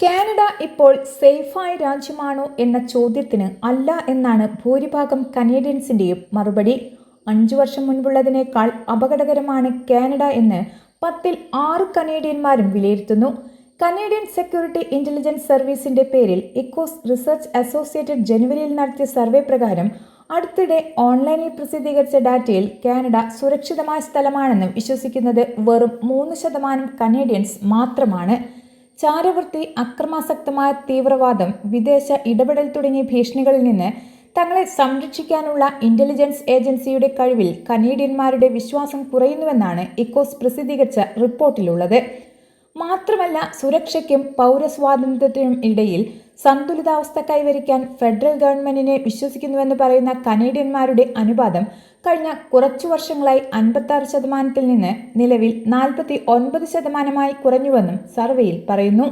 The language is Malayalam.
കാനഡ ഇപ്പോൾ സേഫായ രാജ്യമാണോ എന്ന ചോദ്യത്തിന് അല്ല എന്നാണ് ഭൂരിഭാഗം കനേഡിയൻസിന്റെയും മറുപടി. അഞ്ചു വർഷം മുൻപുള്ളതിനേക്കാൾ അപകടകരമാണ് കാനഡ എന്ന് പത്തിൽ ആറ് കനേഡിയന്മാരും വിലയിരുത്തുന്നു. കനേഡിയൻ സെക്യൂരിറ്റി ഇന്റലിജൻസ് സർവീസിന്റെ പേരിൽ ഇക്കോസ് റിസർച്ച് അസോസിയേറ്റഡ് ജനുവരിയിൽ നടത്തിയ സർവേ പ്രകാരം അടുത്തിടെ ഓൺലൈനിൽ പ്രസിദ്ധീകരിച്ച ഡാറ്റയിൽ കാനഡ സുരക്ഷിതമായ സ്ഥലമാണെന്ന് വിശ്വസിക്കുന്നത് വെറും മൂന്ന് ശതമാനം കനേഡിയൻസ് മാത്രമാണ്. ചാരവൃത്തി അക്രമാസക്തമായ തീവ്രവാദം വിദേശ ഇടപെടൽ തുടങ്ങിയ ഭീഷണികളിൽ നിന്ന് തങ്ങളെ സംരക്ഷിക്കാനുള്ള ഇന്റലിജൻസ് ഏജൻസിയുടെ കഴിവിൽ കനേഡിയന്മാരുടെ വിശ്വാസം കുറയുന്നുവെന്നാണ് ഇക്കോസ് പ്രസിദ്ധീകരിച്ച റിപ്പോർട്ടിലുള്ളത്. മാത്രമല്ല സുരക്ഷയ്ക്കും പൗരസ്വാതന്ത്ര്യത്തിനും ഇടയിൽ സന്തുലിതാവസ്ഥ കൈവരിക്കാൻ ഫെഡറൽ ഗവൺമെന്റിനെ വിശ്വസിക്കുന്നുവെന്ന് പറയുന്ന കനേഡിയന്മാരുടെ അനുപാതം കഴിഞ്ഞ കുറച്ചു വർഷങ്ങളായി അൻപത്തി ശതമാനത്തിൽ നിന്ന് നിലവിൽ നാൽപ്പത്തി ഒൻപത് ശതമാനമായി കുറഞ്ഞുവെന്നും സർവേയിൽ പറയുന്നു.